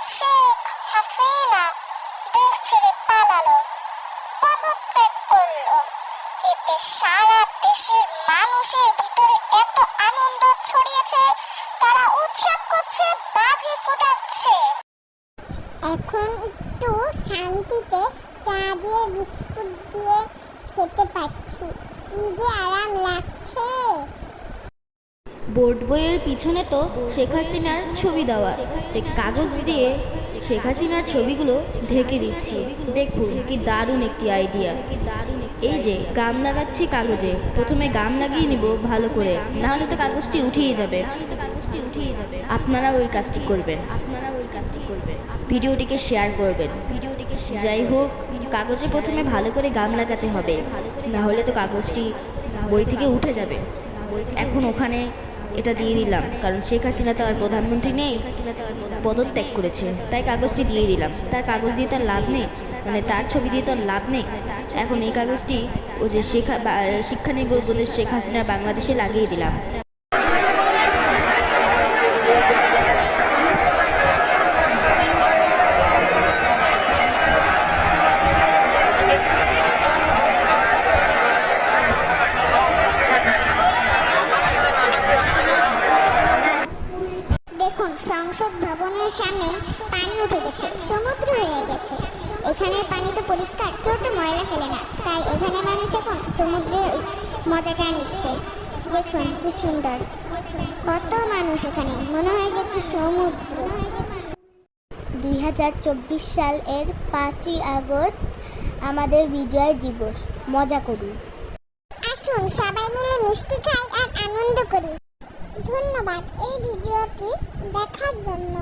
শেখ হাসিনা দেশ ছেড়ে পালালো, পদত্যাগ করল। এতে সারা দেশের মানুষের ভিতরে এত আনন্দ ছড়িয়েছে, তারা উৎসব করছে, বাজি ফোটাচ্ছে। এখন একটু শান্তিতে চা দিয়ে বিস্কুট দিয়ে খেতে পাচ্ছি কি যে আরাম লাগছে। বোর্ড বইয়ের পিছনে তো শেখ হাসিনার ছবি দেওয়া। কাগজ দিয়ে শেখ হাসিনার ছবিগুলো ঢেকে দিচ্ছি। দেখুন কি দারুণ একটি আইডিয়া এই যে গাম লাগাচ্ছি কাগজে। প্রথমে গাম লাগিয়ে নিব ভালো করে। নাহলে তো কাগজটি উঠিয়ে যাবে। কাগজটি যাবে আপনারা ওই কাজটি করবেন। আপনারা ওই কাজটি করবেন ভিডিওটিকে শেয়ার করবেন। ভিডিওটিকে যাই হোক, কাগজে প্রথমে ভালো করে গাম লাগাতে হবে। না হলে তো কাগজটি বই থেকে উঠে যাবে। এখন ওখানে এটা দিয়ে দিলাম। কারণ শেখ হাসিনা তো আর প্রধানমন্ত্রী নেই, পদত্যাগ করেছে। তাই কাগজটি দিয়ে দিলাম। তার কাগজ দিয়ে তার লাভ নেই মানে তার ছবি দিয়ে তো লাভ নেই। এখন এই কাগজটি ও যে শেখা বা- শিক্ষা নেই উপদেশ শেখ হাসিনা বাংলাদেশে লাগিয়ে দিলাম দেখুন সংসদ ভবনের সামনে পানি উঠে গেছে, সমুদ্র হয়ে গেছে। এখানের পানি তো পরিষ্কার, কেউ তো ময়লা ফেলে না। তাই এখানে মানুষ এখন সমুদ্রে মজাটা নিচ্ছে। দেখুন কি সুন্দর। কত মানুষ এখানে, মনে হয় যে একটি সমুদ্র। দুই হাজার চব্বিশ সাল এর পাঁচই আগস্ট আমাদের বিজয় দিবস। মজা করি। আসুন সবাই মিলে মিষ্টি খাই আর আনন্দ করি। ধন্যবাদ এই ভিডিওটি দেখার জন্য।